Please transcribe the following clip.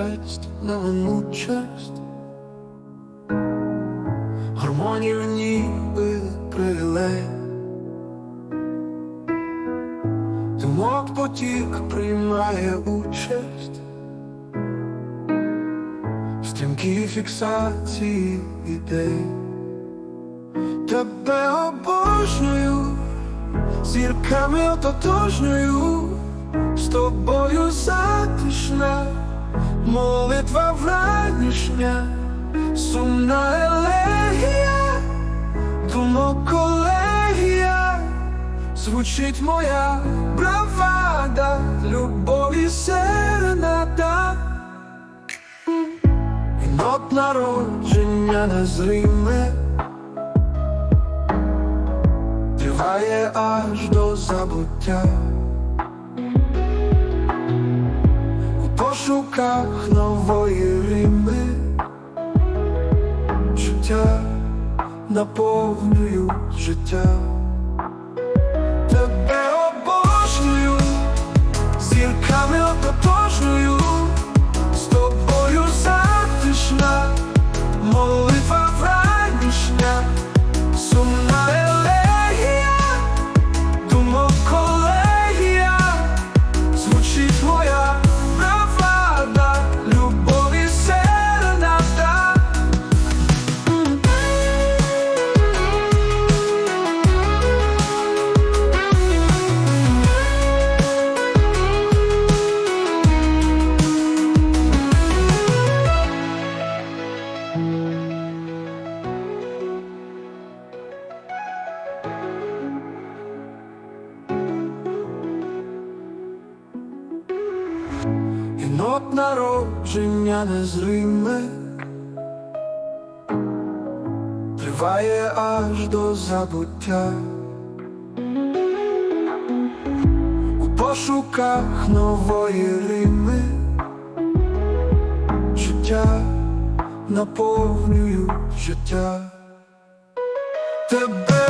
хрест на минучесть, гармонію ніби привілей. Думок потік приймає участь в стрімкій фіксації ідей. Тебе обожнюю, зірками ототожнюю, з тобою затишна, молитва вранішня, сумна елегія, думок колегія, звучить моя бравада. І нот народження незриме Триває аж до забуття пошуках нової рими Чуття наповнюють життя Тебе обожнюю, зірками ототожнюю І нот народження незриме. Триває аж до забуття. У пошуках нової рими. Життя наповнюють життя. Тебе